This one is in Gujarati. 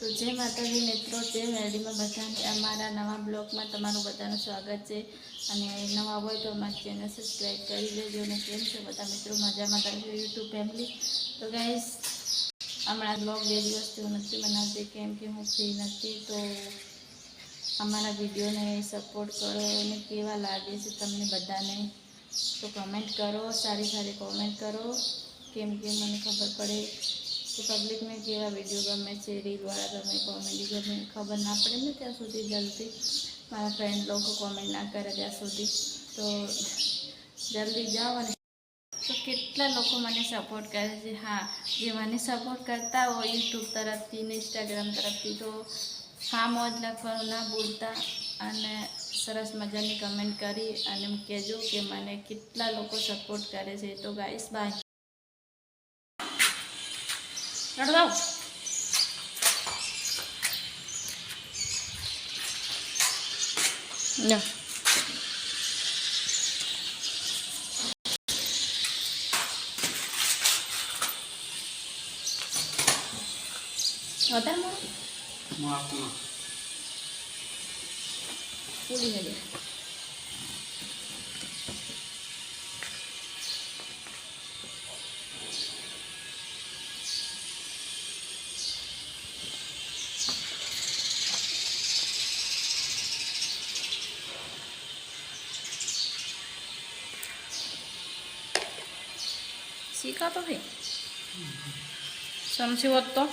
તો જય માતાજી મિત્રો જય મેરડીમાં બધાને અમારા નવા બ્લોગમાં તમારું બધાનું સ્વાગત છે. અને નવા હોય તો અમારી ચેનલ સબસ્ક્રાઈબ કરી લેજો અને કેમ છે બધા મિત્રો? મજામાં કરજો યુટ્યુબ ફેમિલી તો ગાઈસ હમણાં બ્લોગ બે દિવસથી હું નથી બનાવતી, કેમ કે હું ફ્રી નથી. તો અમારા વિડીયોને સપોર્ટ કરો અને કેવા લાગે છે તમને બધાને? તો કમેન્ટ કરો, સારી સારી કોમેન્ટ કરો. કેમ કે મને ખબર પડે કે પબ્લિકને કેવા વીડિયો ગમે છે રીલવાળા ગમે કોમેડી ગમે, ખબર ના પડે ને ત્યાં સુધી જલ્દી. મારા ફ્રેન્ડ લોકો કોમેન્ટ ના કરે ત્યાં સુધી. તો જલ્દી જાઓ અને તો કેટલા લોકો મને સપોર્ટ કરે છે. હા, જે મને સપોર્ટ કરતા હોય યુટ્યુબ તરફથી ને ઇન્સ્ટાગ્રામ તરફથી, તો હા, મોજ લખવાનું ના ભૂલતા. અને સરસ મજાની કમેન્ટ કરી અને કહેજો કે મને કેટલા લોકો સપોર્ટ કરે છે. તો ગાઈસ બાય ఇటు దావు ya. Mau aku. Pulih aja. ગઈ શીખા તો ભાઈ સમસી હોત તો.